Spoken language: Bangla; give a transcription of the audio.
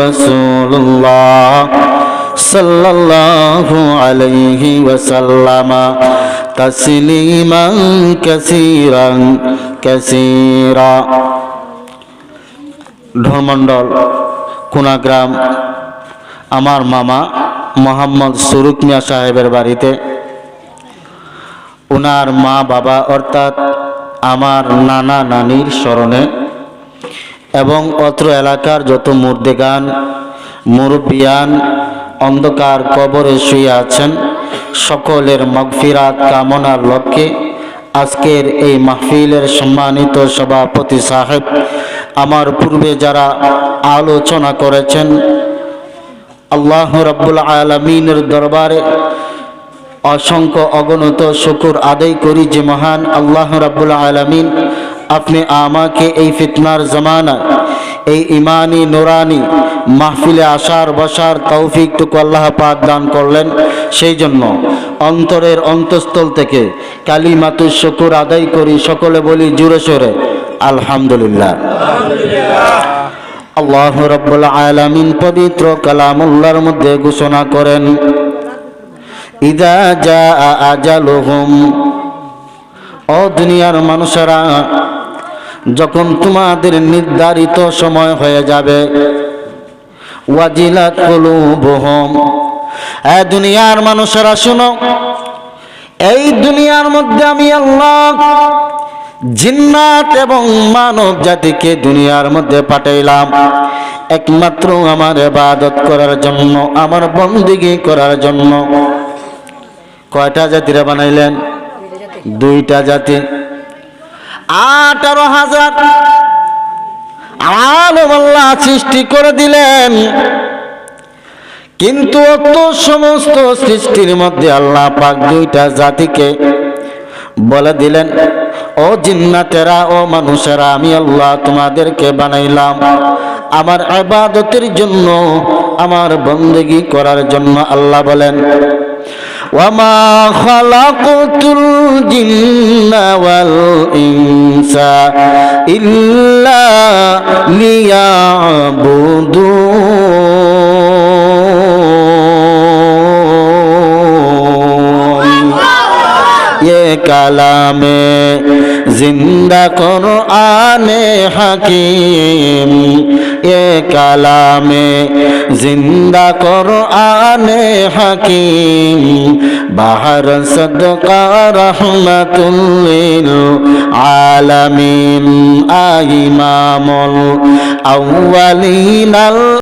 رسول الله صلى الله عليه وسلم تسليما كثيرا كثيرا ঢোলমণ্ডল কুনাগ্রাম আমার মামা মোহাম্মদ সুরুক মিয়া সাহেবের বাড়িতে ওনার মা বাবা অর্থাৎ আমার নানা নানির স্মরণে এবং অত্র এলাকার যত মুর্দেগান, মুরব্বিয়ান অন্ধকার কবরে শুয়ে আছেন, সকলের মগফিরাত কামনার লক্ষ্যে আজকের এই মাহফিলের সম্মানিত সভাপতি সাহেব, আমার পূর্বে যারা আলোচনা করেছেন, আল্লাহ রাব্বুল আলমিনের দরবারে অসংখ্য অগণত শুকুর আদায় করি যে মহান আল্লাহ রাব্বুল আলমিন আপনি আমাকে এই ফিতনার জমানায়, এই ইমানি নুরানি মাহফিলে আসার বসার তৌফিকটুকু আল্লাহ পাক দান করলেন। সেই জন্য অন্তরের অন্তঃস্থল থেকে কালিমাতু শুকুর আদায় করি, সকলে বলি জুড়ে সরে, আলহামদুলিল্লাহ। আল্লাহ রব্বুল আলামিন পবিত্র কালামুল্লাহর মধ্যে ঘোষণা করেন, ইদা যা আজালুহুম ও দুনিয়ার মানুষেরা যখন তোমাদের নির্ধারিত সময় হয়ে যাবে, ওয়াজিলাত কুলুবুহুম। এ দুনিয়ার মানুষেরা শুনো, এই দুনিয়ার মধ্যে আমি আল্লাহ জিন্নাত এবং মানব জাতিকে দুনিয়ার মধ্যে পাঠাইলাম। একমাত্র আমার ইবাদত করার জন্য, আমার বন্দিগি করার জন্য। কয়টা জাতিরা বানাইলেন? দুইটা জাতি। আঠারো হাজার। আল্লাহ সৃষ্টি করে দিলেন। কিন্তু অত সমস্ত সৃষ্টির মধ্যে আল্লাহ পাক দুইটা জাতিকে বলে দিলেন, ও জিন্নাতেরা, ও মানুষেরা, আমি আল্লাহ তোমাদেরকে বানাইলাম। আমার আবাদতের জন্য, আমার বন্দেগি করার জন্য আল্লাহ বলেন وما خلقت الجن والإنس إلا ليعبدون يا كلامي زندہ قرآن حکیم কালামে জিন্দা করো আনে হাকিম বাহার সদকা রহমতুল্লিল আলামিন আইমামুল আউয়ালিনাল